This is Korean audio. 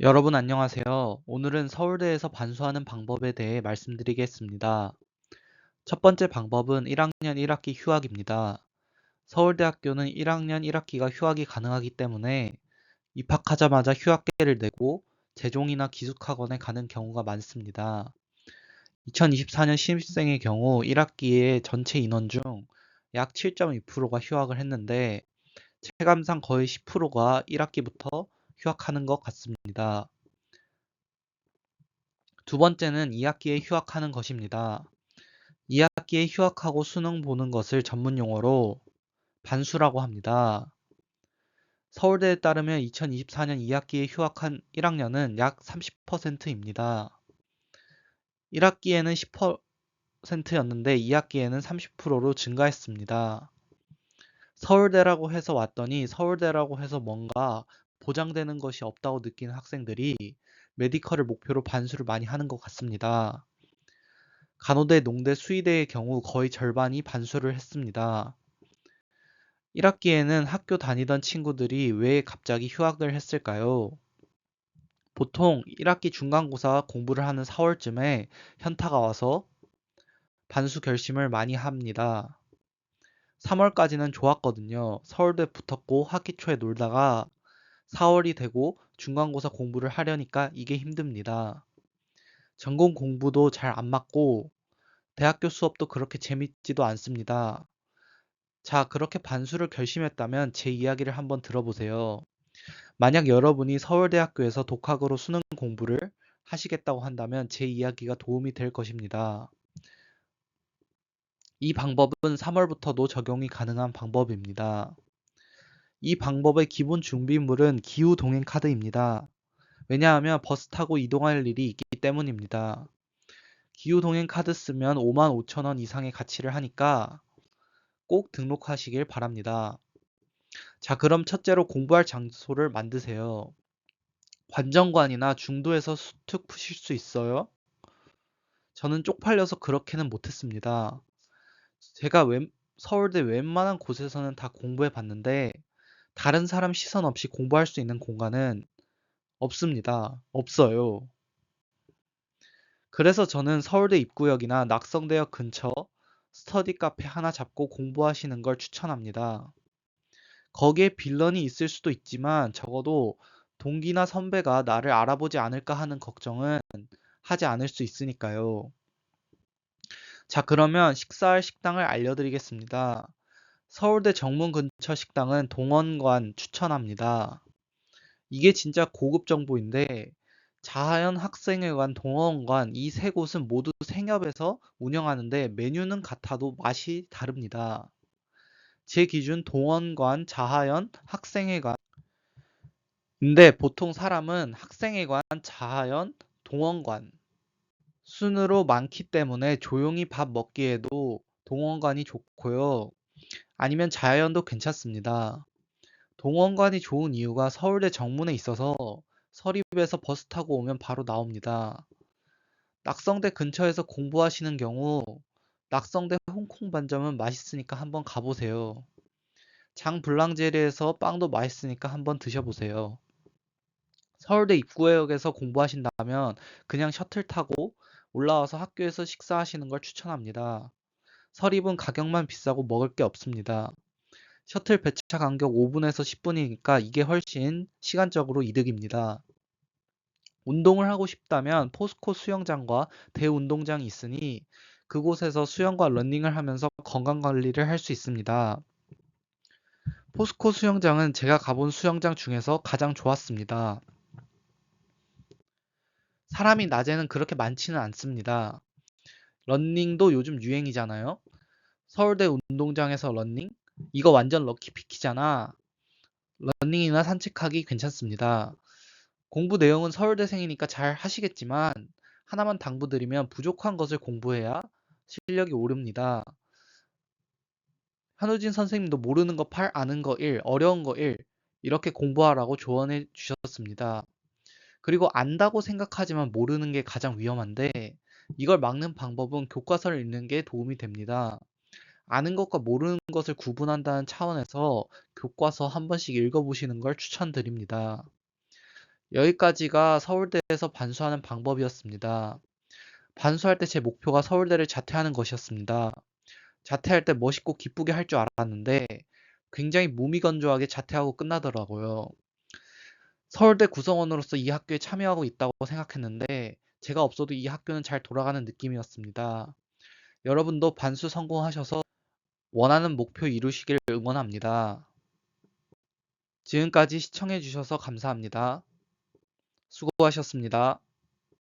여러분 안녕하세요. 오늘은 서울대에서 반수하는 방법에 대해 말씀드리겠습니다. 첫 번째 방법은 1학년 1학기 휴학입니다. 서울대학교는 1학년 1학기가 휴학이 가능하기 때문에 입학하자마자 휴학계를 내고 재종이나 기숙학원에 가는 경우가 많습니다. 2024년 신입생의 경우 1학기에 전체 인원 중 약 7.2%가 휴학을 했는데 체감상 거의 10%가 1학기부터 휴학하는 것 같습니다. 두 번째는 2학기에 휴학하는 것입니다. 2학기에 휴학하고 수능 보는 것을 전문 용어로 반수라고 합니다. 서울대에 따르면 2024년 2학기에 휴학한 1학년은 약 30%입니다. 1학기에는 10%였는데 2학기에는 30%로 증가했습니다. 서울대라고 해서 왔더니 서울대라고 해서 뭔가 보장되는 것이 없다고 느끼는 학생들이 메디컬을 목표로 반수를 많이 하는 것 같습니다. 간호대, 농대, 수의대의 경우 거의 절반이 반수를 했습니다. 1학기에는 학교 다니던 친구들이 왜 갑자기 휴학을 했을까요? 보통 1학기 중간고사 공부를 하는 4월쯤에 현타가 와서 반수 결심을 많이 합니다. 3월까지는 좋았거든요. 서울대 붙었고 학기 초에 놀다가 4월이 되고 중간고사 공부를 하려니까 이게 힘듭니다. 전공 공부도 잘 안 맞고 대학교 수업도 그렇게 재밌지도 않습니다. 자, 그렇게 반수를 결심했다면 제 이야기를 한번 들어보세요. 만약 여러분이 서울대학교에서 독학으로 수능 공부를 하시겠다고 한다면 제 이야기가 도움이 될 것입니다. 이 방법은 3월부터도 적용이 가능한 방법입니다. 이 방법의 기본 준비물은 기후 동행 카드입니다. 왜냐하면 버스 타고 이동할 일이 있기 때문입니다. 기후 동행 카드 쓰면 5만 5천 원 이상의 가치를 하니까 꼭 등록하시길 바랍니다. 자, 그럼 첫째로 공부할 장소를 만드세요. 관정관이나 중도에서 수특 푸실 수 있어요? 저는 쪽팔려서 그렇게는 못했습니다. 제가 웬, 서울대 웬만한 곳에서는 다 공부해 봤는데 다른 사람 시선 없이 공부할 수 있는 공간은 없습니다. 없어요. 그래서 저는 서울대 입구역이나 낙성대역 근처 스터디 카페 하나 잡고 공부하시는 걸 추천합니다. 거기에 빌런이 있을 수도 있지만 적어도 동기나 선배가 나를 알아보지 않을까 하는 걱정은 하지 않을 수 있으니까요. 자, 그러면 식사할 식당을 알려드리겠습니다. 서울대 정문 근처 식당은 동원관 추천합니다. 이게 진짜 고급 정보인데 자하연 학생회관, 동원관 이 세 곳은 모두 생협에서 운영하는데 메뉴는 같아도 맛이 다릅니다. 제 기준 동원관, 자하연, 학생회관 근데 보통 사람은 학생회관, 자하연, 동원관 순으로 많기 때문에 조용히 밥 먹기에도 동원관이 좋고요. 아니면 자연도 괜찮습니다. 동원관이 좋은 이유가 서울대 정문에 있어서 서립에서 버스 타고 오면 바로 나옵니다. 낙성대 근처에서 공부하시는 경우 낙성대 홍콩 반점은 맛있으니까 한번 가보세요. 장 블랑제리에서 빵도 맛있으니까 한번 드셔보세요. 서울대 입구역에서 공부하신다면 그냥 셔틀 타고 올라와서 학교에서 식사하시는 걸 추천합니다. 서립은 가격만 비싸고 먹을 게 없습니다. 셔틀 배차 간격 5분에서 10분이니까 이게 훨씬 시간적으로 이득입니다. 운동을 하고 싶다면 포스코 수영장과 대운동장이 있으니 그곳에서 수영과 러닝을 하면서 건강 관리를 할 수 있습니다. 포스코 수영장은 제가 가본 수영장 중에서 가장 좋았습니다. 사람이 낮에는 그렇게 많지는 않습니다. 러닝도 요즘 유행이잖아요. 서울대 운동장에서 러닝? 이거 완전 럭키피키잖아. 러닝이나 산책하기 괜찮습니다. 공부 내용은 서울대생이니까 잘 하시겠지만 하나만 당부드리면 부족한 것을 공부해야 실력이 오릅니다. 현우진 선생님도 모르는 거 8, 아는 거 1, 어려운 거 1, 이렇게 공부하라고 조언해 주셨습니다. 그리고 안다고 생각하지만 모르는 게 가장 위험한데 이걸 막는 방법은 교과서를 읽는 게 도움이 됩니다. 아는 것과 모르는 것을 구분한다는 차원에서 교과서 한 번씩 읽어보시는 걸 추천드립니다. 여기까지가 서울대에서 반수하는 방법이었습니다. 반수할 때 제 목표가 서울대를 자퇴하는 것이었습니다. 자퇴할 때 멋있고 기쁘게 할 줄 알았는데 굉장히 무미건조하게 자퇴하고 끝나더라고요. 서울대 구성원으로서 이 학교에 참여하고 있다고 생각했는데 제가 없어도 이 학교는 잘 돌아가는 느낌이었습니다. 여러분도 반수 성공하셔서 원하는 목표 이루시길 응원합니다. 지금까지 시청해주셔서 감사합니다. 수고하셨습니다.